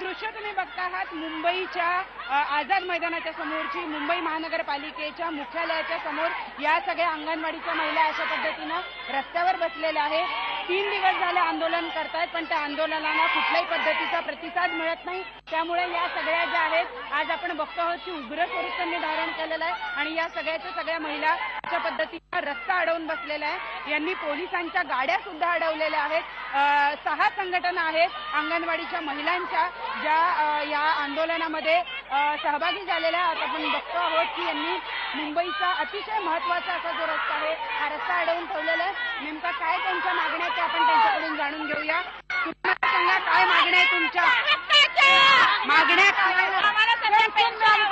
दृश्य तुम्ही बघता आहात मुंबईच्या आझाद मैदानाच्या समोरची मुंबई महानगरपालिकेच्या मुख्यालयाच्या समोर या सगळ्या अंगणवाडीच्या महिला अशा पद्धतीनं रस्त्यावर बसलेल्या आहे तीन दिवस झाले आंदोलन करतायत पण त्या आंदोलनाला कुठल्याही पद्धतीचा प्रतिसाद मिळत नाही. त्यामुळे या सगळ्या ज्या आहेत आज आपण बघतो आहोत की उग्र स्वरूप त्यांनी धारण केलेलं आहे आणि या सगळ्याच्या सगळ्या महिला अशा पद्धतीनं रस्ता अडवून बसलेला आहे यांनी पोलिसांच्या गाड्या सुद्धा अडवलेल्या आहेत. सहा संघटना आहेत अंगणवाडीच्या महिलांच्या ज्या या आंदोलनामध्ये सहभागी झालेल्या आहेत. आपण बघतो आहोत की यांनी मुंबईचा अतिशय महत्त्वाचा असा जो रस्ता आहे हा रस्ता अडवून ठेवलेला आहे. नेमका काय त्यांच्या मागण्या त्या आपण त्यांच्याकडून जाणून घेऊया. तुम्हाला सांगा काय मागण्या आहे तुमच्या? मागण्या काय आहेत?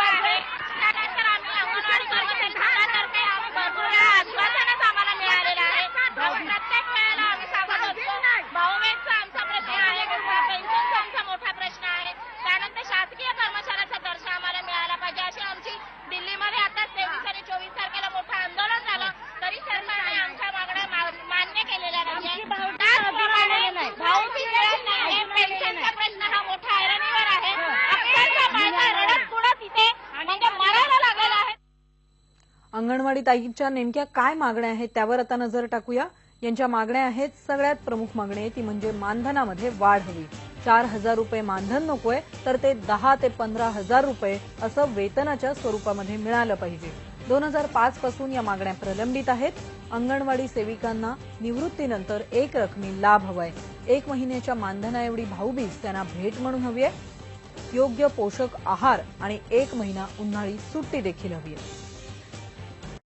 अंगणवाडी ताईच्या नेमक्या काय मागण्या आहेत त्यावर आता नजर टाकूया. यांच्या मागण्या आहेत सगळ्यात प्रमुख मागणी आहे ती म्हणजे मानधनामध्ये वाढ हवी. चार हजार रुपये मानधन नकोय तर ते दहा ते पंधरा हजार रुपये असं वेतनाच्या स्वरूपामध्ये मिळालं पाहिजे. दोन हजार पाच पासून या मागण्या प्रलंबित आहेत. अंगणवाडी सेविकांना निवृत्तीनंतर एक रकमी लाभ हवाय. एक महिन्याच्या मानधनाएवढी भाऊबीज त्यांना भेट म्हणून हवी आहे. योग्य पोषक आहार आणि एक महिना उन्हाळी सुट्टी देखील हवी आहे.